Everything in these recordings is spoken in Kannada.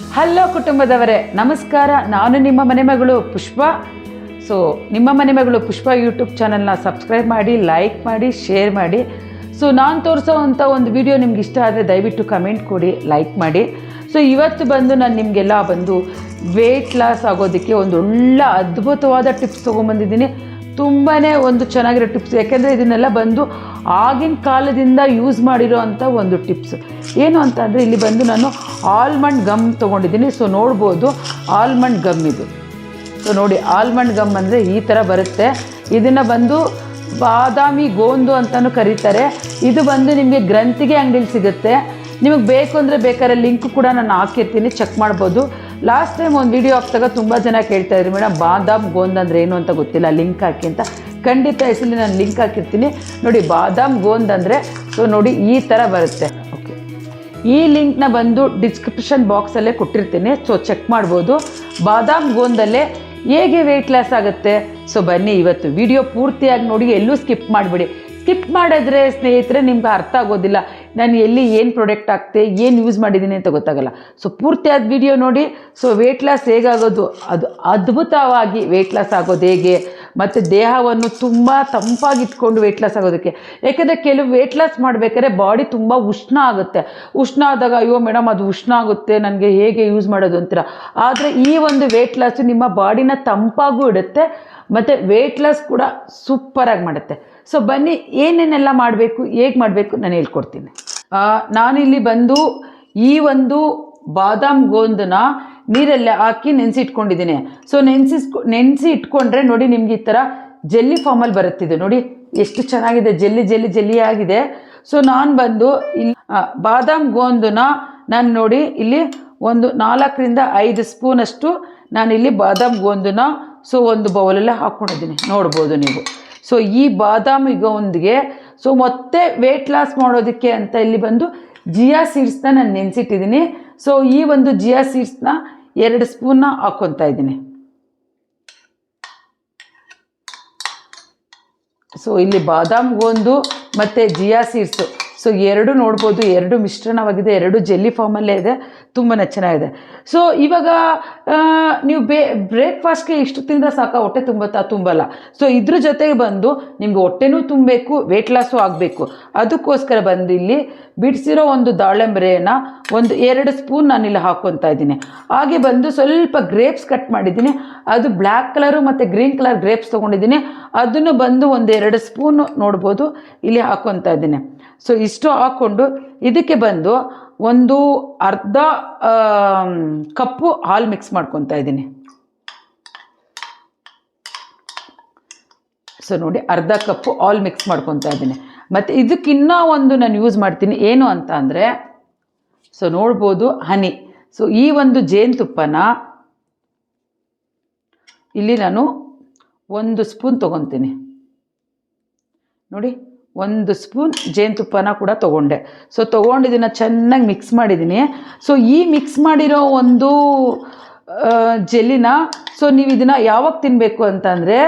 ಹಲೋ ಕುಟುಂಬದವರೇ, ನಮಸ್ಕಾರ. ನಾನು ನಿಮ್ಮ ಮನೆ ಮಗಳು ಪುಷ್ಪ. ಸೊ ನಿಮ್ಮ ಮನೆ ಮಗಳು ಪುಷ್ಪ ಯೂಟ್ಯೂಬ್ ಚಾನಲ್ನ ಸಬ್ಸ್ಕ್ರೈಬ್ ಮಾಡಿ ಲೈಕ್ ಮಾಡಿ ಶೇರ್ ಮಾಡಿ. ಸೊ ನಾನು ತೋರಿಸೋವಂಥ ಒಂದು ವಿಡಿಯೋ ನಿಮ್ಗೆ ಇಷ್ಟ ಆದರೆ ದಯವಿಟ್ಟು ಕಮೆಂಟ್ ಕೊಡಿ ಲೈಕ್ ಮಾಡಿ. ಸೊ ಇವತ್ತು ಬಂದು ನಾನು ನಿಮಗೆಲ್ಲ ಬಂದು ವೆಯ್ಟ್ ಲಾಸ್ ಆಗೋದಕ್ಕೆ ಒಂದು ಒಳ್ಳೆ ಅದ್ಭುತವಾದ ಟಿಪ್ಸ್ ತೊಗೊಂಬಂದಿದ್ದೀನಿ. ತುಂಬಾ ಒಂದು ಚೆನ್ನಾಗಿರೋ ಟಿಪ್ಸ್. ಯಾಕೆಂದರೆ ಇದನ್ನೆಲ್ಲ ಬಂದು ಆಗಿನ ಕಾಲದಿಂದ ಯೂಸ್ ಮಾಡಿರೋ ಅಂಥ ಒಂದು ಟಿಪ್ಸ್. ಏನು ಅಂತ ಅಂದರೆ ಇಲ್ಲಿ ಬಂದು ನಾನು ಆಲ್ಮಂಡ್ ಗಮ್ ತೊಗೊಂಡಿದ್ದೀನಿ. ಸೊ ನೋಡ್ಬೋದು ಆಲ್ಮಂಡ್ ಗಮ್ ಇದು. ಸೊ ನೋಡಿ ಆಲ್ಮಂಡ್ ಗಮ್ ಅಂದರೆ ಈ ಥರ ಬರುತ್ತೆ. ಇದನ್ನು ಬಂದು ಬಾದಾಮಿ ಗೋಂದು ಅಂತಲೂ ಕರೀತಾರೆ. ಇದು ಬಂದು ನಿಮಗೆ ಗ್ರಂಥಿಗೆ ಅಂಗಡಿಲಿ ಸಿಗುತ್ತೆ. ನಿಮಗೆ ಬೇಕು ಅಂದರೆ ಬೇಕಾದ್ರೆ ಲಿಂಕ್ ಕೂಡ ನಾನು ಹಾಕಿರ್ತೀನಿ. ಚೆಕ್ ಮಾಡ್ಬೋದು. ಲಾಸ್ಟ್ ಟೈಮ್ ಒಂದು ವಿಡಿಯೋ ಹಾಕ್ದಾಗ ತುಂಬ ಜನ ಕೇಳ್ತಾ ಇದ್ರು ಮೇಡಮ್ ಬಾದಾಮ್ ಗೋಂದ್ ಅಂದರೆ ಏನು ಅಂತ ಗೊತ್ತಿಲ್ಲ ಲಿಂಕ್ ಹಾಕಿ ಅಂತ. ಖಂಡಿತ ಹೆಸರಲ್ಲಿ ನಾನು ಲಿಂಕ್ ಹಾಕಿರ್ತೀನಿ. ನೋಡಿ ಬಾದಾಮ್ ಗೋಂದ್ ಅಂದರೆ ಸೊ ನೋಡಿ ಈ ಥರ ಬರುತ್ತೆ. ಓಕೆ ಈ ಲಿಂಕ್ನ ಬಂದು ಡಿಸ್ಕ್ರಿಪ್ಷನ್ ಬಾಕ್ಸಲ್ಲೇ ಕೊಟ್ಟಿರ್ತೀನಿ ಸೊ ಚೆಕ್ ಮಾಡ್ಬೋದು. ಬಾದಾಮ್ ಗೋಂದಲ್ಲೇ ಹೇಗೆ ವೆಯ್ಟ್ ಲಾಸ್ ಆಗುತ್ತೆ? ಸೊ ಬನ್ನಿ ಇವತ್ತು ವಿಡಿಯೋ ಪೂರ್ತಿಯಾಗಿ ನೋಡಿ ಎಲ್ಲೂ ಸ್ಕಿಪ್ ಮಾಡಿಬಿಡಿ. ಸ್ಕಿಪ್ ಮಾಡಿದ್ರೆ ಸ್ನೇಹಿತರೆ, ನಿಮ್ಗೆ ಅರ್ಥ ಆಗೋದಿಲ್ಲ. ನಾನು ಎಲ್ಲಿ ಏನು ಪ್ರಾಡಕ್ಟ್ ಹಾಕ್ತೆ, ಏನು ಯೂಸ್ ಮಾಡಿದ್ದೀನಿ ಅಂತ ಗೊತ್ತಾಗಲ್ಲ. ಸೊ ಪೂರ್ತಿಯಾದ ವಿಡಿಯೋ ನೋಡಿ. ಸೊ ವೆಯ್ಟ್ ಲಾಸ್ ಹೇಗಾಗೋದು? ಅದು ಅದ್ಭುತವಾಗಿ ವೆಯ್ಟ್ ಲಾಸ್ ಆಗೋದು ಹೇಗೆ? ಮತ್ತು ದೇಹವನ್ನು ತುಂಬ ತಂಪಾಗಿ ಇಟ್ಕೊಂಡು ವೆಯ್ಟ್ ಲಾಸ್ ಆಗೋದಕ್ಕೆ. ಯಾಕೆಂದರೆ ಕೆಲವು ವೆಯ್ಟ್ ಲಾಸ್ ಮಾಡಬೇಕಾದ್ರೆ ಬಾಡಿ ತುಂಬ ಉಷ್ಣ ಆಗುತ್ತೆ. ಉಷ್ಣ ಆದಾಗ, ಅಯ್ಯೋ ಮೇಡಮ್ ಅದು ಉಷ್ಣ ಆಗುತ್ತೆ, ನನಗೆ ಹೇಗೆ ಯೂಸ್ ಮಾಡೋದು? ಅಂತೀರ. ಆದರೆ ಈ ಒಂದು ವೆಯ್ಟ್ ಲಾಸ್ ನಿಮ್ಮ ಬಾಡಿನ ತಂಪಾಗೂ ಇಡುತ್ತೆ, ಮತ್ತು ವೆಯ್ಟ್ ಲಾಸ್ ಕೂಡ ಸೂಪರಾಗಿ ಮಾಡುತ್ತೆ. ಸೊ ಬನ್ನಿ, ಏನೇನೆಲ್ಲ ಮಾಡಬೇಕು, ಹೇಗೆ ಮಾಡಬೇಕು ನಾನು ಹೇಳ್ಕೊಡ್ತೀನಿ. ನಾನಿಲ್ಲಿ ಬಂದು ಈ ಒಂದು ಬಾದಾಮ್ ಗೋಂದನ್ನ ನೀರಲ್ಲಿ ಹಾಕಿ ನೆನೆಸಿ ಇಟ್ಕೊಂಡಿದ್ದೀನಿ ಸೊ ನೆನೆಸಿಸ್ಕೊ ನೆನೆಸಿ ಇಟ್ಕೊಂಡ್ರೆ ನೋಡಿ ನಿಮ್ಗೆ ಈ ಥರ ಜೆಲ್ಲಿ ಫಾರ್ಮಲ್ಲಿ ಬರುತ್ತಿದೆ. ನೋಡಿ ಎಷ್ಟು ಚೆನ್ನಾಗಿದೆ, ಜೆಲ್ಲಿ ಜೆಲ್ಲಿ ಜೆಲ್ಲಿ ಆಗಿದೆ. ಸೊ ನಾನು ಬಂದು ಇಲ್ಲಿ ಬಾದಾಮ್ ಗೋಂದನ್ನ ನಾನು ನೋಡಿ ಇಲ್ಲಿ ಒಂದು ನಾಲ್ಕರಿಂದ ಐದು ಸ್ಪೂನಷ್ಟು ನಾನಿಲ್ಲಿ ಬಾದಾಮ್ ಗೋಂದನ್ನ ಸೊ ಒಂದು ಬೌಲಲ್ಲೇ ಹಾಕ್ಕೊಂಡಿದ್ದೀನಿ ನೋಡ್ಬೋದು ನೀವು. ಸೊ ಈ ಬಾದಾಮಿ ಗೋಂದಿಗೆ ಸೊ ಮತ್ತೆ ವೆಯ್ಟ್ ಲಾಸ್ ಮಾಡೋದಕ್ಕೆ ಅಂತ ಇಲ್ಲಿ ಬಂದು ಜಿಯಾ ಸೀಡ್ಸ್ನ ನಾನು ನೆನೆಸಿಟ್ಟಿದ್ದೀನಿ. ಸೊ ಈ ಒಂದು ಜಿಯಾ ಸೀಡ್ಸ್ನ ಎರಡು ಸ್ಪೂನ್ನ ಹಾಕ್ಕೊತಾ ಇದ್ದೀನಿ. ಸೊ ಇಲ್ಲಿ ಬಾದಾಮ್ ಗೋಂದು ಮತ್ತು ಜಿಯಾ ಸೀಡ್ಸು. ಸೊ ಎರಡು ನೋಡ್ಬೋದು, ಎರಡು ಮಿಶ್ರಣವಾಗಿದೆ, ಎರಡು ಜೆಲ್ಲಿ ಫಾರ್ಮಲ್ಲೇ ಇದೆ, ತುಂಬಾ ಚೆನ್ನಾಗಿದೆ ಸೊ ಇವಾಗ ನೀವು ಬೇ ಬ್ರೇಕ್ಫಾಸ್ಟ್ಗೆ ಇಷ್ಟು ತಿಂದರೆ ಸಾಕ, ಹೊಟ್ಟೆ ತುಂಬುತ್ತಾ ತುಂಬಲ್ಲ. ಸೊ ಇದ್ರ ಜೊತೆಗೆ ಬಂದು ನಿಮ್ಗೆ ಹೊಟ್ಟೆನೂ ತುಂಬಬೇಕು ವೆಯ್ಟ್ ಲಾಸು ಆಗಬೇಕು. ಅದಕ್ಕೋಸ್ಕರ ಬಂದು ಇಲ್ಲಿ ಬಿಡಿಸಿರೋ ಒಂದು ದಾಳಿಂಬರೆಯನ್ನು ಒಂದು ಎರಡು ಸ್ಪೂನ್ ನಾನಿಲ್ಲಿ ಹಾಕ್ಕೊತಾ ಇದ್ದೀನಿ. ಹಾಗೆ ಬಂದು ಸ್ವಲ್ಪ ಗ್ರೇಪ್ಸ್ ಕಟ್ ಮಾಡಿದ್ದೀನಿ. ಅದು ಬ್ಲ್ಯಾಕ್ ಕಲರು ಮತ್ತು ಗ್ರೀನ್ ಕಲರ್ ಗ್ರೇಪ್ಸ್ ತೊಗೊಂಡಿದ್ದೀನಿ. ಅದನ್ನು ಬಂದು ಒಂದು ಎರಡು ಸ್ಪೂನು ನೋಡ್ಬೋದು, ಇಲ್ಲಿ ಹಾಕ್ಕೊತಾ ಇದ್ದೀನಿ. ಸೊ ಇಷ್ಟು ಹಾಕ್ಕೊಂಡು ಇದಕ್ಕೆ ಬಂದು ಒಂದು ಅರ್ಧ ಕಪ್ಪು ಹಾಲು ಮಿಕ್ಸ್ ಮಾಡ್ಕೊತಾ ಇದ್ದೀನಿ. ಸೊ ನೋಡಿ ಅರ್ಧ ಕಪ್ಪು ಆಲ್ ಮಿಕ್ಸ್ ಮಾಡ್ಕೊತಾ ಇದ್ದೀನಿ. ಮತ್ತು ಇದಕ್ಕಿನ್ನೂ ಒಂದು ನಾನು ಯೂಸ್ ಮಾಡ್ತೀನಿ ಏನು ಅಂತ ಅಂದರೆ ಸೊ ನೋಡ್ಬೋದು ಹನಿ. ಸೊ ಈ ಒಂದು ಜೇನುತುಪ್ಪನ ಇಲ್ಲಿ ನಾನು ಒಂದು ಸ್ಪೂನ್ ತೊಗೊತೀನಿ. ನೋಡಿ. ಒಂದು ಸ್ಪೂನ್ ಜೇನುತುಪ್ಪನ ಕೂಡ ತೊಗೊಂಡೆ. ಸೊ ತೊಗೊಂಡು ಚೆನ್ನಾಗಿ ಮಿಕ್ಸ್ ಮಾಡಿದ್ದೀನಿ ಸೊ ಈ ಮಿಕ್ಸ್ ಮಾಡಿರೋ ಒಂದು ಜೆಲ್ಲಿನ ಸೊ ನೀವು ಇದನ್ನು ಯಾವಾಗ ತಿನ್ನಬೇಕು ಅಂತಂದರೆ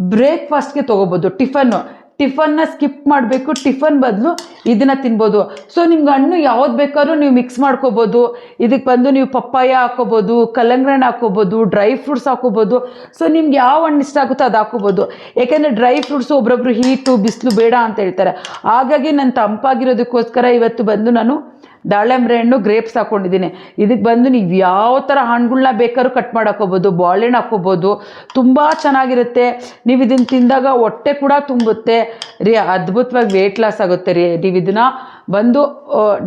ಬ್ರೇಕ್ಫಾಸ್ಟ್ಗೆ ತೊಗೋಬೋದು. ಟಿಫನ್ನು. ಟಿಫನ್ನ ಸ್ಕಿಪ್ ಮಾಡಬೇಕು. ಟಿಫನ್ ಬದಲು ಇದನ್ನು ತಿನ್ಬೋದು. ಸೊ ನಿಮ್ಗೆ ಹಣ್ಣು ಯಾವ್ದು ಬೇಕಾದ್ರೂ ನೀವು ಮಿಕ್ಸ್ ಮಾಡ್ಕೋಬೋದು. ಇದಕ್ಕೆ ಬಂದು ನೀವು ಪಪ್ಪಾಯ ಹಾಕೋಬೋದು ಕಲ್ಲಂಗಡಿ ಹಣ್ಣು ಹಾಕೋಬೋದು ಡ್ರೈ ಫ್ರೂಟ್ಸ್ ಹಾಕೋಬೋದು ಸೊ ನಿಮ್ಗೆ ಯಾವ ಹಣ್ಣು ಇಷ್ಟ ಆಗುತ್ತೋ ಅದು ಹಾಕೋಬೋದು ಯಾಕೆಂದರೆ ಡ್ರೈ ಫ್ರೂಟ್ಸು ಒಬ್ಬೊಬ್ರು ಹೀಟು, ಬಿಸಿಲು ಬೇಡ ಅಂತ ಹೇಳ್ತಾರೆ. ಹಾಗಾಗಿ ನಾನು ತಂಪಾಗಿರೋದಕ್ಕೋಸ್ಕರ ಇವತ್ತು ಬಂದು ನಾನು ದಾಳಿಂಬೆ ಹಣ್ಣು ಗ್ರೇಪ್ಸ್ ಹಾಕ್ಕೊಂಡಿದ್ದೀನಿ ಇದಕ್ಕೆ ಬಂದು ನೀವು ಯಾವ ಥರ ಹಣ್ಣುಗಳನ್ನ ಬೇಕಾದ್ರೂ ಕಟ್ ಮಾಡಿ ಹಾಕೋಬೋದು ಬಾಳೆಹಣ್ಣು ಹಾಕ್ಕೋಬೋದು, ತುಂಬ ಚೆನ್ನಾಗಿರುತ್ತೆ. ನೀವು ಇದನ್ನು ತಿಂದಾಗ ಹೊಟ್ಟೆ ಕೂಡ ತುಂಬುತ್ತೆ. ರೀ, ಅದ್ಭುತವಾಗಿ ವೆಯ್ಟ್ ಲಾಸ್ ಆಗುತ್ತೆ ರೀ. ನೀವು ಇದನ್ನು ಬಂದು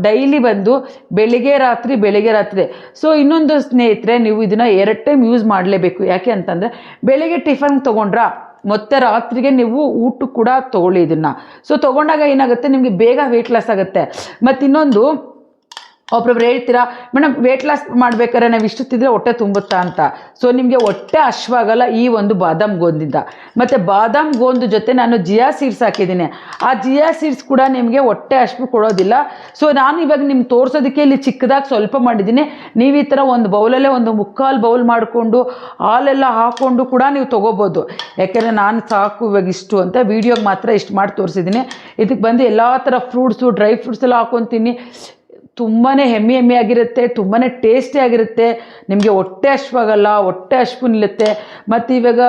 ಡೈಲಿ ಬಂದು ಬೆಳಿಗ್ಗೆ ರಾತ್ರಿ ಬೆಳಿಗ್ಗೆ ರಾತ್ರಿ. ಸೊ ಇನ್ನೊಂದು ಸ್ನೇಹಿತರೆ, ನೀವು ಇದನ್ನು ಎರಡು ಟೈಮ್ ಯೂಸ್ ಮಾಡಲೇಬೇಕು. ಯಾಕೆ ಅಂತಂದರೆ, ಬೆಳಿಗ್ಗೆ ಟಿಫನ್ ತೊಗೊಂಡ್ರಾ ಮತ್ತೆ ರಾತ್ರಿಗೆ ನೀವು ಊಟ ಕೂಡ ತೊಗೊಳ್ಳಿ ಇದನ್ನು. ಸೊ ತೊಗೊಂಡಾಗ ಏನಾಗುತ್ತೆ? ನಿಮಗೆ ಬೇಗ ವೆಯ್ಟ್ ಲಾಸ್ ಆಗುತ್ತೆ. ಮತ್ತು ಇನ್ನೊಂದು ಒಬ್ರೊಬ್ರು ಹೇಳ್ತೀರಾ ಮೇಡಮ್ ವೆಯ್ಟ್ ಲಾಸ್ ಮಾಡ್ಬೇಕಾದ್ರೆ ನಾವು ಇಷ್ಟು ತಿಂದರೆ ಹೊಟ್ಟೆ ತುಂಬುತ್ತಾ ಅಂತ. ಸೊ ನಿಮಗೆ ಹೊಟ್ಟೆ ಹಶ್ವಾಗಲ್ಲ ಈ ಒಂದು ಬಾದಾಮ್ ಗೋಂದಿಂದ. ಮತ್ತು ಬಾದಾಮ್ ಗೋಂದು ಜೊತೆ ನಾನು ಜಿಯಾ ಸೀಡ್ಸ್ ಹಾಕಿದ್ದೀನಿ. ಆ ಜಿಯಾ ಸೀಡ್ಸ್ ಕೂಡ ನಿಮಗೆ ಹೊಟ್ಟೆ ಹಶ್ವು ಕೊಡೋದಿಲ್ಲ. ಸೊ ನಾನು ಇವಾಗ ನಿಮ್ಗೆ ತೋರಿಸೋದಕ್ಕೆ ಇಲ್ಲಿ ಚಿಕ್ಕದಾಗಿ ಸ್ವಲ್ಪ ಮಾಡಿದ್ದೀನಿ. ನೀವು ಈ ಥರ ಒಂದು ಬೌಲಲ್ಲೇ ಒಂದು ಮುಕ್ಕಾಲು ಬೌಲ್ ಮಾಡಿಕೊಂಡು, ಹಾಲೆಲ್ಲ ಹಾಕ್ಕೊಂಡು ಕೂಡ ನೀವು ತೊಗೋಬೋದು. ಯಾಕೆಂದರೆ ನಾನು ಸಾಕು ಇವಾಗ ಇಷ್ಟು ಅಂತ ವೀಡಿಯೋಗೆ ಮಾತ್ರ ಇಷ್ಟು ಮಾಡಿ ತೋರಿಸಿದ್ದೀನಿ. ಇದಕ್ಕೆ ಬಂದು ಎಲ್ಲ ಥರ ಫ್ರೂಟ್ಸು ಡ್ರೈ ಫ್ರೂಟ್ಸ್ ಎಲ್ಲ ಹಾಕ್ಕೊತೀನಿ ತುಂಬಾ ಹೆಮ್ಮೆ ಹೆಮ್ಮೆ ಆಗಿರುತ್ತೆ ತುಂಬಾ ಟೇಸ್ಟಿ ಆಗಿರುತ್ತೆ. ನಿಮಗೆ ಹೊಟ್ಟೆ ಹಶ್ವಾಗಲ್ಲ ಹೊಟ್ಟೆ ಹಶ್ವು ನಿಲ್ಲುತ್ತೆ. ಮತ್ತು ಇವಾಗ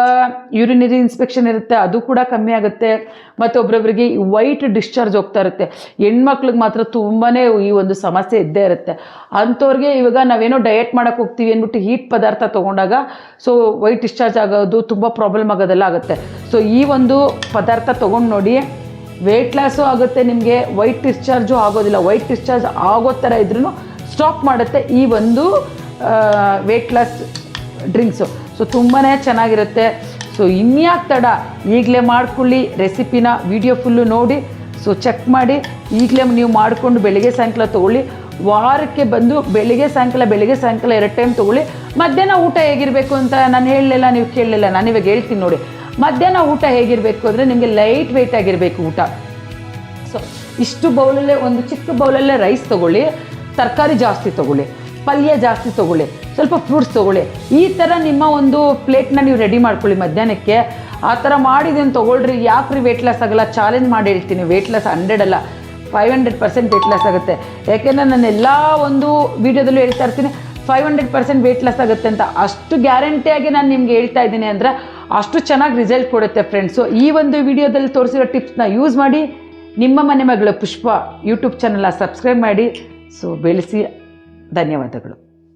ಯೂರಿನರಿ ಇನ್ಸ್ಪೆಕ್ಷನ್ ಇರುತ್ತೆ, ಅದು ಕೂಡ ಕಮ್ಮಿ ಆಗುತ್ತೆ. ಮತ್ತು ಒಬ್ರೊಬ್ರಿಗೆ ವೈಟ್ ಡಿಸ್ಚಾರ್ಜ್ ಹೋಗ್ತಾ ಇರುತ್ತೆ. ಹೆಣ್ಮಕ್ಳಿಗೆ ಮಾತ್ರ ತುಂಬಾ ಈ ಒಂದು ಸಮಸ್ಯೆ ಇದ್ದೇ ಇರುತ್ತೆ. ಅಂಥವ್ರಿಗೆ ಇವಾಗ ನಾವೇನೋ ಡಯಟ್ ಮಾಡೋಕ್ಕೆ ಹೋಗ್ತೀವಿ ಅಂದ್ಬಿಟ್ಟು ಹೀಟ್ ಪದಾರ್ಥ ತೊಗೊಂಡಾಗ ಸೊ ವೈಟ್ ಡಿಸ್ಚಾರ್ಜ್ ಆಗೋದು ತುಂಬ ಪ್ರಾಬ್ಲಮ್ ಆಗೋದೆಲ್ಲ ಆಗುತ್ತೆ. ಸೊ ಈ ಒಂದು ಪದಾರ್ಥ ತೊಗೊಂಡು ನೋಡಿ ವೆಯ್ಟ್ ಲಾಸು ಆಗುತ್ತೆ, ನಿಮಗೆ ವೈಟ್ ಡಿಸ್ಚಾರ್ಜು ಆಗೋದಿಲ್ಲ. ವೈಟ್ ಡಿಸ್ಚಾರ್ಜ್ ಆಗೋ ಥರ ಇದ್ರೂ ಸ್ಟಾಪ್ ಮಾಡುತ್ತೆ ಈ ಒಂದು ವೆಯ್ಟ್ ಲಾಸ್ ಡ್ರಿಂಕ್ಸು ಸೊ ತುಂಬಾ ಚೆನ್ನಾಗಿರುತ್ತೆ. ಸೊ ಇನ್ಯಾಕೆ ತಡ? ಈಗಲೇ ಮಾಡ್ಕೊಳ್ಳಿ ರೆಸಿಪಿನ ವಿಡಿಯೋ ಫುಲ್ಲು ನೋಡಿ. ಸೊ ಚೆಕ್ ಮಾಡಿ. ಈಗಲೇ ನೀವು ಮಾಡಿಕೊಂಡು ಬೆಳಿಗ್ಗೆ ಸಾಯಂಕಾಲ ತೊಗೊಳ್ಳಿ. ವಾರಕ್ಕೆ ಬಂದು ಬೆಳಿಗ್ಗೆ ಸಾಯಂಕಾಲ ಬೆಳಿಗ್ಗೆ ಸಾಯಂಕಾಲ ಎರಡು ಟೈಮ್ ತೊಗೊಳ್ಳಿ. ಮಧ್ಯಾಹ್ನ ಊಟ ಹೇಗಿರಬೇಕು ಅಂತ ನಾನು ಹೇಳಲಿಲ್ಲ, ನೀವು ಕೇಳಲಿಲ್ಲ. ನಾನು ಇವಾಗ ಹೇಳ್ತೀನಿ ನೋಡಿ. ಮಧ್ಯಾಹ್ನ ಊಟ ಹೇಗಿರಬೇಕು ಅಂದರೆ ನಿಮಗೆ ಲೈಟ್ ವೆಯ್ಟ್ ಆಗಿರಬೇಕು ಊಟ. ಸೊ ಇಷ್ಟು ಬೌಲಲ್ಲೇ, ಒಂದು ಚಿಕ್ಕ ಬೌಲಲ್ಲೇ ರೈಸ್ ತೊಗೊಳ್ಳಿ, ತರಕಾರಿ ಜಾಸ್ತಿ ತೊಗೊಳ್ಳಿ, ಪಲ್ಯ ಜಾಸ್ತಿ ತೊಗೊಳ್ಳಿ, ಸ್ವಲ್ಪ ಫ್ರೂಟ್ಸ್ ತೊಗೊಳ್ಳಿ. ಈ ಥರ ನಿಮ್ಮ ಒಂದು ಪ್ಲೇಟ್ನ ನೀವು ರೆಡಿ ಮಾಡ್ಕೊಳ್ಳಿ ಮಧ್ಯಾಹ್ನಕ್ಕೆ. ಆ ಥರ ಮಾಡಿದ್ದೀನಿ ತೊಗೊಳ್ರಿ. ಯಾಕ್ರಿ ವೆಯ್ಟ್ ಲಾಸ್ ಆಗಲ್ಲ? ಚಾಲೆಂಜ್ ಮಾಡಿ ಹೇಳ್ತೀನಿ ವೆಯ್ಟ್ ಲಾಸ್ ಹಂಡ್ರೆಡ್ ಅಲ್ಲ. Five hundred percent weight loss ಆಗುತ್ತೆ. ಯಾಕೆಂದರೆ ನಾನು ಎಲ್ಲ ಒಂದು ವೀಡಿಯೋದಲ್ಲೂ ಹೇಳ್ತಾ ಇರ್ತೀನಿ five hundred percent weight loss ಆಗುತ್ತೆ ಅಂತ. ಅಷ್ಟು ಗ್ಯಾರಂಟಿಯಾಗಿ ನಾನು ನಿಮ್ಗೆ ಹೇಳ್ತಾ ಇದ್ದೀನಿ ಅಂದರೆ ಅಷ್ಟು ಚೆನ್ನಾಗಿ ರಿಸಲ್ಟ್ ಕೊಡುತ್ತೆ ಫ್ರೆಂಡ್ಸು ಈ ಒಂದು ವಿಡಿಯೋದಲ್ಲಿ ತೋರಿಸಿರೋ ಟಿಪ್ಸ್ನ ಯೂಸ್ ಮಾಡಿ ನಿಮ್ಮ ಮನೆ ಮಗಳು ಪುಷ್ಪ ಯೂಟ್ಯೂಬ್ ಚಾನಲ್ನ ಸಬ್ಸ್ಕ್ರೈಬ್ ಮಾಡಿ. ಸೊ ಬೆಳೆಸಿ. ಧನ್ಯವಾದಗಳು.